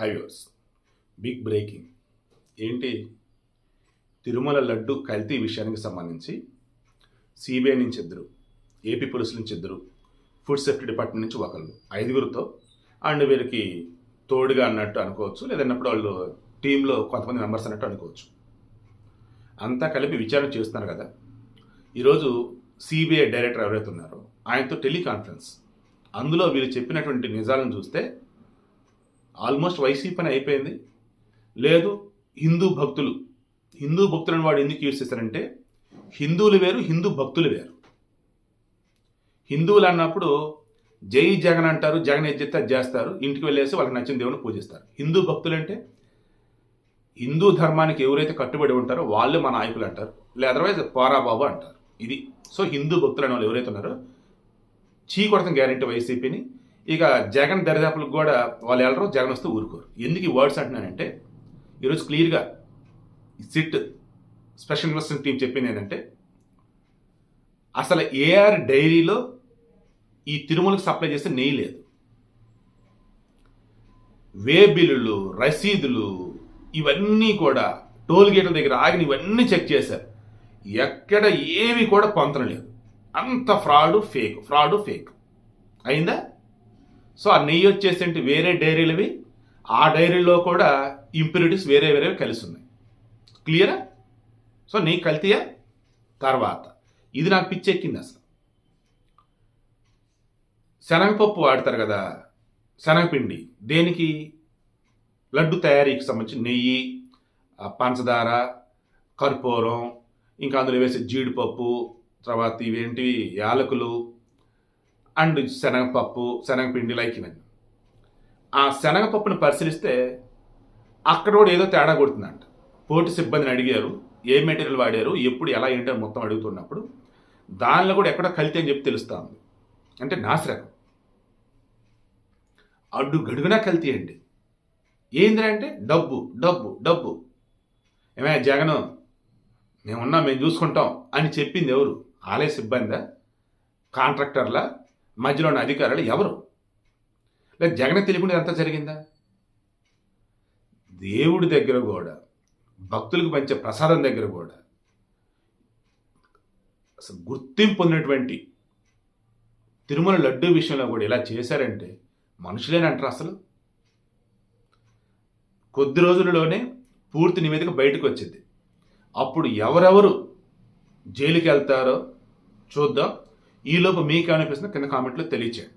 హైవర్స్ big breaking ఏంటి? తిరుమల లడ్డు కల్తీ విషయానికి సంబంధించి సిబిఐ నుంచి ఇద్దరు ఏపీ పోలీసుల నుంచి ఇద్దరు ఫుడ్ సేఫ్టీ డిపార్ట్మెంట్ నుంచి ఒకళ్ళు ఐదుగురితో అండ్ వీరికి తోడుగా అన్నట్టు అనుకోవచ్చు లేదన్నప్పుడు వాళ్ళు టీంలో కొంతమంది మెంబర్స్ అన్నట్టు అనుకోవచ్చు. అంతా కలిపి విచారణ చేస్తున్నారు కదా. ఈరోజు సిబిఐ డైరెక్టర్ ఎవరైతే ఉన్నారో ఆయనతో టెలికాన్ఫరెన్స్. అందులో వీరు చెప్పినటువంటి నిజాలను చూస్తే ఆల్మోస్ట్ వైసీపీ పని అయిపోయింది. లేదు హిందూ భక్తులు. హిందూ భక్తులను వాడు ఎందుకు యూజ్ చేస్తారంటే హిందువులు వేరు హిందూ భక్తులు వేరు. హిందువులు అన్నప్పుడు జై జగన్ అంటారు జగన్ ఏది చేస్తారు ఇంటికి వెళ్ళేసి వాళ్ళకి నచ్చిన దేవుని పూజిస్తారు. హిందూ భక్తులు అంటే హిందూ ధర్మానికి ఎవరైతే కట్టుబడి ఉంటారో వాళ్ళు మా నాయకులు అంటారు లేదా అదర్వైజ్ పోరాబాబు అంటారు. ఇది. సో హిందూ భక్తులు అనే వాళ్ళు ఎవరైతే ఉన్నారో చీ కొడతాం గ్యారెంటీ వైసీపీని. ఇక జగన్ దరిదాపులకు కూడా వాళ్ళు వెళ్ళరు జగన్ వస్తే ఊరుకోరు. ఎందుకు ఈ వర్డ్స్ అంటున్నానంటే ఈరోజు క్లియర్గా సిట్ స్పెషల్ ఇన్వెస్టింగ్ టీం చెప్పింది ఏంటంటే అసలు ఏఆర్ డైరీలో ఈ తిరుమలకు సప్లై చేస్తే నెయ్యి లేదు. వే బిల్లులు రసీదులు ఇవన్నీ కూడా టోల్ గేట్ల దగ్గర ఆగిన ఇవన్నీ చెక్ చేశారు. ఎక్కడ ఏవి కూడా పొందడం లేదు. అంత ఫ్రాడ్ ఫేక్ ఫ్రాడ్ ఫేక్. అయిందా? సో ఆ నెయ్యి వచ్చేసేంటి వేరే డైరీలవి. ఆ డైరీలో కూడా ఇంప్యూరిటీస్ వేరే వేరేవి కలిసి ఉన్నాయి క్లియరా సో నెయ్యి కల్తీయా? తర్వాత. ఇది నాకు పిచ్చెక్కింది అసలు. శనగపప్పు వాడతారు కదా? శనగపిండి. దేనికి? లడ్డు తయారీకి సంబంధించి నెయ్యి పంచదార కర్పూరం ఇంకా అందులో వేసే జీడిపప్పు తర్వాత ఇవేంటివి? యాలకులు అండ్ శనగపప్పు శనగపిండి లైక్ ఇవన్నీ. ఆ శనగపప్పుని పరిశీలిస్తే అక్కడ కూడా ఏదో తేడా కొడుతుందంట. పోటీ సిబ్బందిని అడిగారు ఏ మెటీరియల్ వాడారు ఎప్పుడు ఎలా ఏంటో మొత్తం అడుగుతున్నప్పుడు దానిలో కూడా ఎక్కడ కలితే అని చెప్పి తెలుస్తా ఉంది. అంటే నాశరకం అడ్డు గడుగునా కల్తీ అండి. ఏందిరా అంటే డబ్బు డబ్బు డబ్బు. ఏమైనా జగన్ మేమున్నాం మేము చూసుకుంటాం అని చెప్పింది ఎవరు? ఆలయ సిబ్బందా? కాంట్రాక్టర్లా? మధ్యలో ఉన్న అధికారులు ఎవరు? లేదా జగన్ తెలియకుండా ఎంత జరిగిందా? దేవుడి దగ్గర కూడా భక్తులకు పంచే ప్రసాదం దగ్గర కూడా అసలు గుర్తింపు పొందినటువంటి తిరుమల లడ్డు విషయంలో కూడా ఇలా చేశారంటే మనుషులేనంటారు అసలు. కొద్ది రోజులలోనే పూర్తి నివేదిక బయటకు వచ్చింది. అప్పుడు ఎవరెవరు జైలుకి వెళ్తారో చూద్దాం. ఈలోపు మీకు అనిపిస్తుంది కింద కామెంట్లో తెలియచేయండి.